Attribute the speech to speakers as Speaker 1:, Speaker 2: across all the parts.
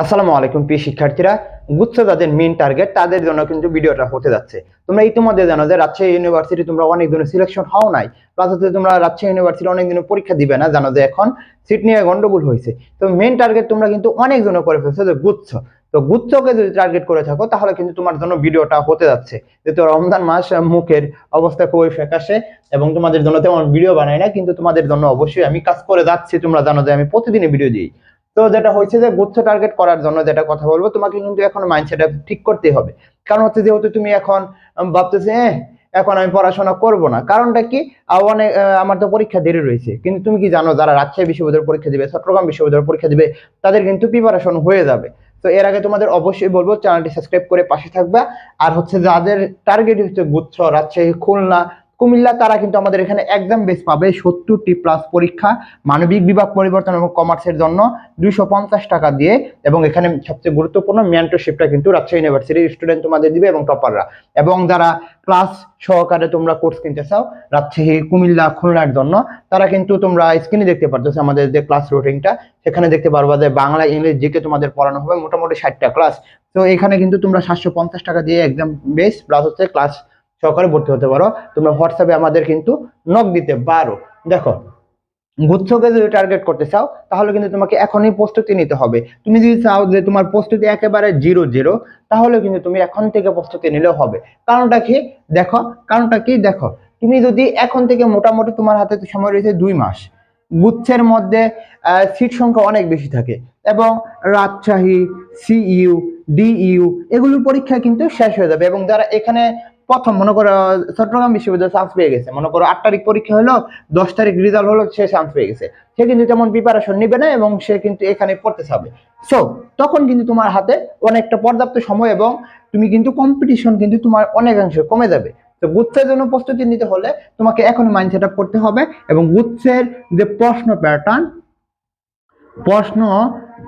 Speaker 1: আসসালামু আলাইকুম প্রিয় শিক্ষার্থীরা। গুচ্ছ যাদের মেন টার্গেট তাদের জন্য কিন্তু ভিডিওটা হতে যাচ্ছে। তোমরা ইতিমধ্যে জানো যে রাজশাহী ইউনিভার্সিটি তোমরা অনেক দিনের সিলেকশন হও নাই। প্লাস হচ্ছে তোমরা রাজশাহী ইউনিভার্সিটি অনেক দিনের পরীক্ষা দিবে না, জানো যে এখন সিট নিয়ে গন্ডগোল হয়েছে। তো মেন টার্গেট তোমরা কিন্তু অনেক জন করে ফেলছো যে গুচ্ছ। তো গুচ্ছকে যদি টার্গেট করে থাকো, তাহলে কিন্তু তোমার জন্য ভিডিওটা হতে যাচ্ছে। যেহেতু রমজান মাস মুখের অবস্থা খুবই ফ্যাকাশে এবং তোমাদের জন্য তেমন ভিডিও বানাই না কিন্তু তোমাদের জন্য অবশ্যই আমি কাজ করে যাচ্ছি। তোমরা জানো যে আমি প্রতিদিনই ভিডিও দিই। তো যেটা হয়েছে যে গুচ্ছ টার্গেট করার জন্য যেটা কথা বলব তোমাকে কিন্তু এখন মাইন্ডসেট ঠিক করতে হবে। কারণ হচ্ছে যেহেতু তুমি এখন ভাবতেছে "এহ, এখন আমি পড়াশোনা করব না। কারণটা কি? অনেক আমার তো পরীক্ষা দেরি রয়েছে। কিন্তু তুমি কি জানো যারা রাজশাহী বিশ্ববিদ্যালয়ের পরীক্ষা দিবে চট্টগ্রাম বিশ্ববিদ্যালয়ের পরীক্ষা দিবে তাদের কিন্তু প্রিপারেশন হয়ে যাবে। তো এর আগে তোমাদের অবশ্যই বলব চ্যানেলটি সাবস্ক্রাইব করে পাশে থাকবে। আর হচ্ছে যাদের টার্গেট হচ্ছে গুচ্ছ রাজশাহী খুলনা কুমিল্লা, তারা কিন্তু আমাদের এখানে এক্সাম বেস পাবে সত্তরটি প্লাস পরীক্ষা, মানবিক বিভাগ পরিবর্তন এবং কমার্সের জন্য দুইশো পঞ্চাশ টাকা দিয়ে এবং এখানে সবচেয়ে গুরুত্বপূর্ণ মেন্টরশিপটা কিন্তু রাজশাহী ইউনিভার্সিটির স্টুডেন্ট তোমাদের দিবে এবং টপাররা এবং যারা ক্লাস সহকারে তোমরা কোর্স কিনতে চাও রাজশাহী, কুমিল্লা, খুলনার জন্য, তারা কিন্তু তোমরা স্ক্রিনে দেখতে পারতেছো আমাদের যে ক্লাস রুটিনটা সেখানে দেখতে পারবা যে বাংলা, ইংলিশ জিকে তোমাদের পড়ানো হবে মোটামুটি ষাটটা ক্লাস তো এখানে কিন্তু তোমরা সাতশো পঞ্চাশ টাকা দিয়ে এক্সাম বেস প্লাস হচ্ছে ক্লাস সহকারে ভর্তি হতে পারো। তোমরা হোয়াটসঅ্যাপে আমাদের কিন্তু নক দিতে পারো। দেখো গুচ্ছকে যদি টার্গেট করতে চাও, তাহলে কিন্তু তোমাকে এখনই প্রস্তুতি নিতে হবে। তুমি যদি চাও যে তোমার প্রস্তুতি একেবারে জিরো জিরো তাহলে কিন্তু তুমি এখন থেকে প্রস্তুতি নিলেও হবে। কারণটা কি? দেখো, কারণটা কি? দেখো, তুমি যদি এখন থেকে মোটামুটি তোমার হাতে সময় রয়েছে দুই মাস। গুচ্ছের মধ্যে সিট সংখ্যা অনেক বেশি থাকে। এবং রাজশাহী, সিইউ, ডিইউ, এগুলোর পরীক্ষা কিন্তু শেষ হয়ে যাবে। এবং যারা এখানে প্রথম, মনে করো, চট্টগ্রাম বিশ্ববিদ্যালয় চান্স পেয়ে গেছে। মনে করো, আট তারিখ পরীক্ষা হলো, দশ তারিখ রেজাল্ট হলো, সে চান্স পেয়ে গেছে। সে কিন্তু তেমন প্রিপারেশন নেবে না এবং সে কিন্তু এখানে পড়তে চাবে। সো তখন কিন্তু তোমার হাতে অনেকটা পর্যাপ্ত সময় এবং তুমি কিন্তু কম্পিটিশন কিন্তু তোমার অনেকাংশে কমে যাবে। তো গুচ্ছের জন্য প্রস্তুতি নিতে হলে তোমাকে এখন মাইন্ড সেট আপ করতে হবে এবং গুচ্ছের যে প্রশ্ন প্যাটার্ন প্রশ্ন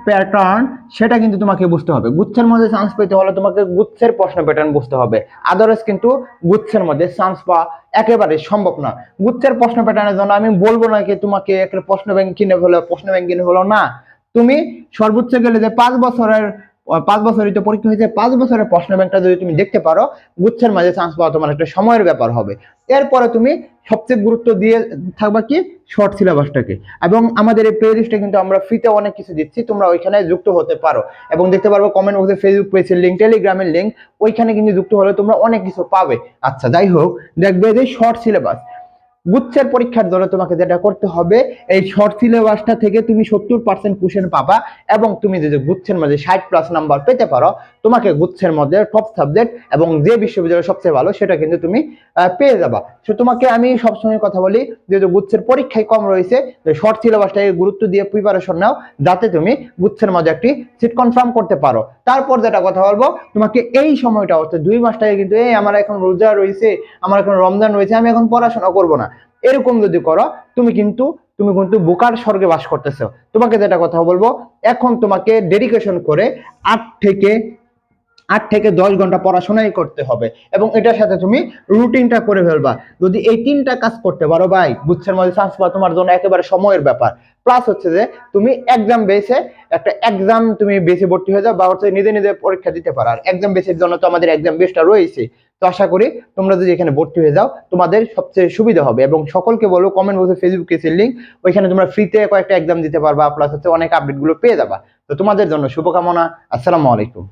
Speaker 1: প্যাটার্ন সেটা কিন্তু তোমাকে বুঝতে হবে। গুচ্ছের মধ্যে চান্স পেতে হলে তোমাকে গুচ্ছের প্রশ্ন প্যাটার্ন বুঝতে হবে। আদারস কিন্তু গুচ্ছের মধ্যে চান্স পাওয়া একেবারে সম্ভব না। গুচ্ছের প্রশ্ন প্যাটার্নের জন্য আমি বলব না কি তোমাকে একটা প্রশ্ন ব্যাংক কিনে হলো, প্রশ্ন ব্যাংক কিনে হলো না। তুমি সর্বোচ্চ গেলে যে পাঁচ বছরের পাঁচ বছরই তো পরীক্ষা হয়েছে পাঁচ বছরের প্রশ্ন ব্যাংকটা যদি তুমি দেখতে পারো, গুচ্ছের মাঝে চান্স পাওয়া তোমার একটা সময়ের ব্যাপার হবে। এরপরে তুমি সবচেয়ে গুরুত্ব দিয়ে থাকবা কি? শর্ট সিলেবাসটাকে এবং আমাদের এই প্লে লিস্টে কিন্তু আমরা ফ্রিতে অনেক কিছু দিচ্ছি, তোমরা ওইখানে যুক্ত হতে পারো। এবং দেখতে পারব কমেন্ট বক্সে ফেসবুক পেজের লিঙ্ক টেলিগ্রামের লিঙ্ক ওইখানে কিন্তু যুক্ত হলে তোমরা অনেক কিছু পাবে। আচ্ছা যাই হোক, দেখবে যে শর্ট সিলেবাস গুচ্ছের পরীক্ষার জন্য তোমাকে যেটা করতে হবে, এই শর্ট সিলেবাসটা থেকে তুমি সত্তর পার্সেন্ট কোশ্চেন পাবা এবং তুমি যদি গুচ্ছের মধ্যে ষাট প্লাস নাম্বার পেতে পারো, তোমাকে গুচ্ছের মধ্যে টপ সাবজেক্ট এবং যে বিশ্ববিদ্যালয় সবচেয়ে ভালো সেটা কিন্তু তুমি পেয়ে যাবা। তো তোমাকে আমি সবসময় কথা বলি যেহেতু গুচ্ছের পরীক্ষায় কম রয়েছে শর্ট সিলেবাসটাকে গুরুত্ব দিয়ে প্রিপারেশন নাও, যাতে তুমি গুচ্ছের মধ্যে একটি সিট কনফার্ম করতে পারো। তারপর যেটা কথা বলব, তোমাকে এই সময়টা অর্থাৎ দুই মাসটাকে কিন্তু এই আমার এখন রোজা রয়েছে, আমার এখন রমজান রয়েছে, আমি এখন পড়াশোনা করব না। এরকম যদি করো, তুমি কিন্তু তুমি কিন্তু বোকার স্বর্গে বাস করতেছো। তোমাকে যেটা কথা বলব, এখন তোমাকে ডেডিকেশন করে আট থেকে আট থেকে দশ ঘণ্টা পড়াশোনাই করতে হবে। এবং এটার সাথে তুমি রুটিনটা করে ফেলবা। যদি এই তিনটা কাজ করতে পারো ভাই গুচ্ছের মধ্যে চান্স পাওয়া তোমার জন্য একেবারে সময়ের ব্যাপার। প্লাস হচ্ছে যে, তুমি এক্সাম বেসে একটা এক্সাম তুমি বেসে ভর্তি হয়ে যাও বা হচ্ছে নিজে নিজে পরীক্ষা দিতে পারো। আর এক্সাম বেসের জন্য তো আমাদের এক্সাম বেসটা রয়েছে। তো আশা করি তোমরা যদি এখানে ভর্তি হয়ে যাও, তোমাদের সবচেয়ে সুবিধা হবে। এবং সকলকে বলো কমেন্ট বক্সে ফেসবুক কেসের লিঙ্ক ওইখানে তোমরা ফ্রিতে কয়েকটা এক্সাম দিতে পারবা প্লাস হচ্ছে অনেক আপডেটগুলো পেয়ে যাবা। তো তোমাদের জন্য শুভকামনা, আসসালামু আলাইকুম।